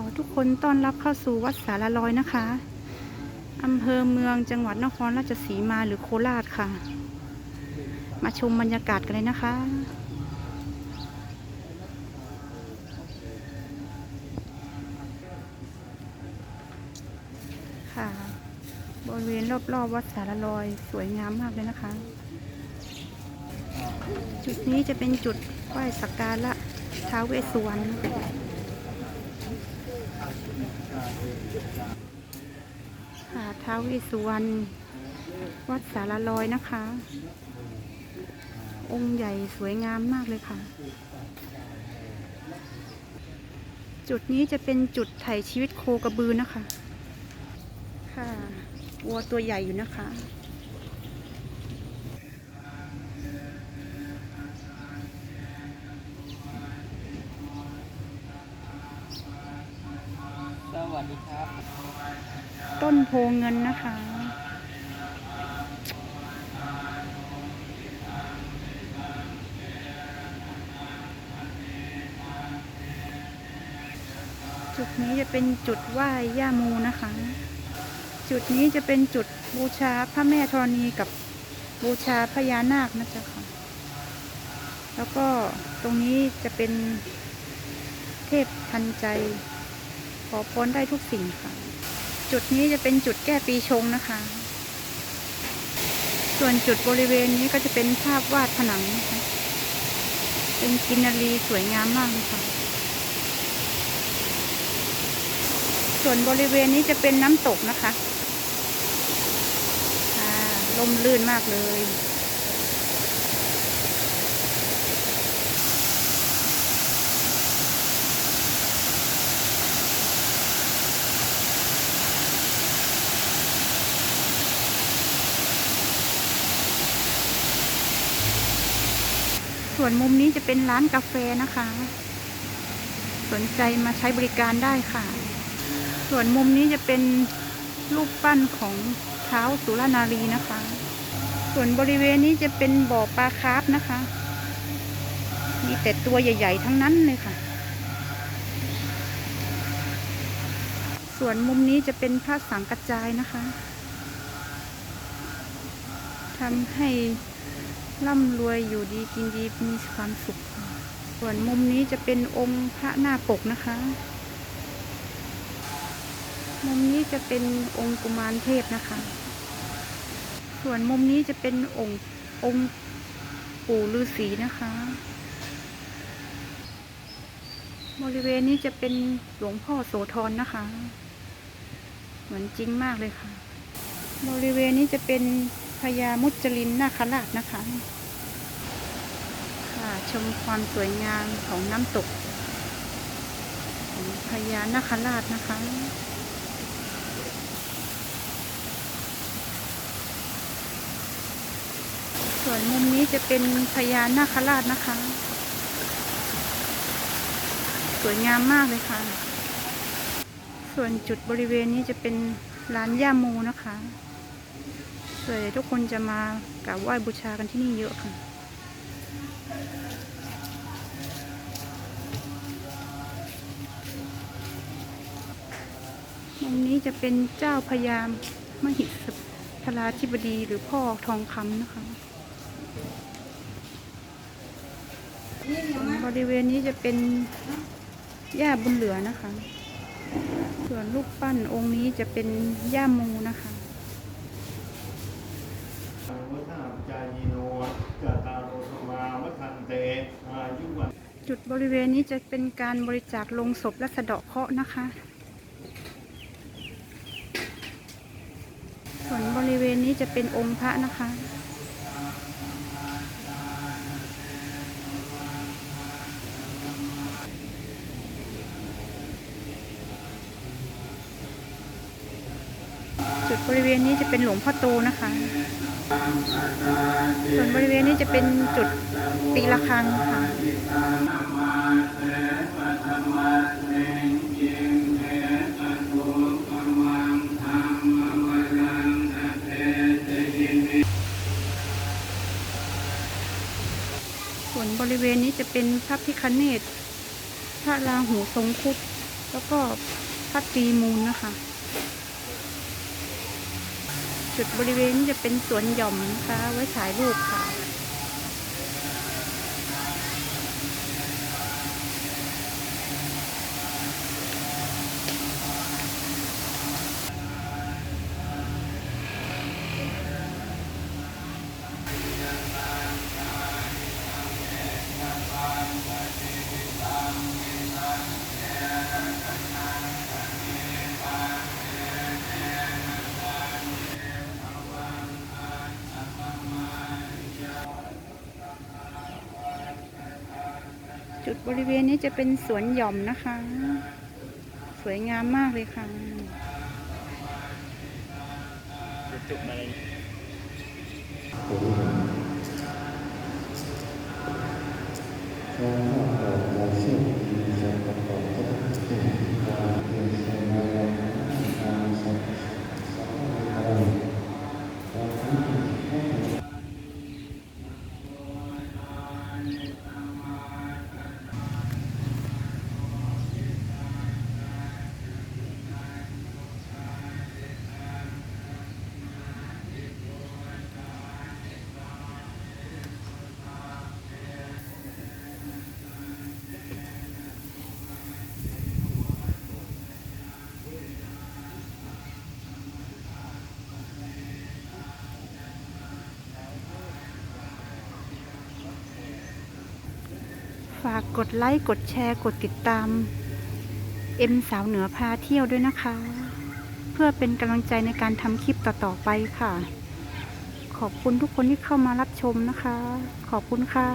อทุกคนต้อนรับเข้าสู่วัดสารลอยนะคะ อำเภอเมืองจังหวัดนครราชสีมาหรือโคราชค่ะ มาชมบรรยากาศกันเลยนะคะ ค่ะบริเวณรอบๆวัดสารลอยสวยงามมากเลยนะคะ จุดนี้จะเป็นจุดไหว้สักการะท้าวเวสสุวรรณ ค่ะท้าวเวสสุวรรณวัดสารลอยนะคะ องค์ใหญ่สวยงามมากเลยค่ะ จุดนี้จะเป็นจุดไถ่ชีวิตโคกระบือนะคะ ค่ะวัวตัวใหญ่อยู่นะคะ สวัสดีครับ พเงินนะคะ จุดนี้จะเป็นจุดไหว้ย่ามูนะคะ จุดนี้จะเป็นจุดบูชาพระแม่ธรณีกับบูชาพญานาคนะจ๊ะค่ะ แล้วก็ตรงนี้จะเป็นเทพทันใจ ขอพรได้ทุกสิ่งค่ะ จุดนี้จะเป็นจุดแก้ปีชงนะคะ ส่วนจุดบริเวณนี้ก็จะเป็นภาพวาดผนังนะคะ เป็นกินารีสวยงามมากเลยค่ะ ส่วนบริเวณนี้จะเป็นน้ำตกนะคะค่ะลมลื่นมากเลย ส่วนมุมนี้จะเป็นร้านกาแฟนะคะ สนใจมาใช้บริการได้ค่ะ ส่วนมุมนี้จะเป็นรูปปั้นของเท้าสุรนารีนะคะ ส่วนบริเวณนี้จะเป็นบ่อปลาคาร์ฟนะคะ มีแต่ตัวใหญ่ ๆ ทั้งนั้นเลยค่ะ ส่วนมุมนี้จะเป็นพระสังกัจจายนะคะทำให้ ร่ำรวยอยู่ดีกินดีมีความสุข ส่วนมุมนี้จะเป็นองค์พระหน้าปกนะคะ มุมนี้จะเป็นองค์กุมารเทพนะคะ ส่วนมุมนี้จะเป็นองค์องค์ปู่ฤาษีนะคะ บริเวณนี้จะเป็นหลวงพ่อโสธรนะคะ เหมือนจริงมากเลยค่ะ บริเวณนี้จะเป็น พญามุจลินนาคราชนะคะ ค่ะชมความสวยงามของน้ำตกของพญานาคราชนะคะส่วนมุมนี้จะเป็นพญานาคราชนะคะ สวยงามมากเลยค่ะ ส่วนจุดบริเวณนี้จะเป็นร้านย่าโมนะคะ ส่วนใหญ่ทุกคนจะมากราบไหว้บูชากันที่นี่เยอะค่ะมุมนี้จะเป็นเจ้าพญามหิสพราธิบดีหรือพ่อทองคำนะคะ บริเวณนี้จะเป็นย่าบุญเหลือนะคะ ส่วนรูปปั้นองค์นี้จะเป็นย่ามูนะคะ วัฒน จายโนจตารโรธรรมาวัฒนเตอายุวันจุดบริเวณนี้จะเป็นการบริจาคลงศพและสะเดาะเคราะห์นะคะ ส่วนบริเวณนี้จะเป็นองค์พระนะคะ จุดบริเวณนี้จะเป็นหลวงพ่อโตนะคะ ส่วนบริเวณนี้จะเป็นจุดตีระฆังค่ะส่วนบริเวณนี้จะเป็นพระพิคเนตพระราหูทรงครุฑแล้วก็พัดตรีมูลนะคะ จุดบริเวณจะเป็นสวนหย่อมนะคะไว้ถ่ายรูปค่ะ จุดบริเวณนี้จะเป็นสวนหย่อมนะคะ สวยงามมากเลยค่ะจุดๆมาเลย ฝากกดไลค์ กดแชร์ กดติดตาม เอ็มสาวเหนือพาเที่ยวด้วยนะคะ เพื่อเป็นกำลังใจในการทำคลิปต่อๆไปค่ะ ขอบคุณทุกคนที่เข้ามารับชมนะคะ ขอบคุณค่ะ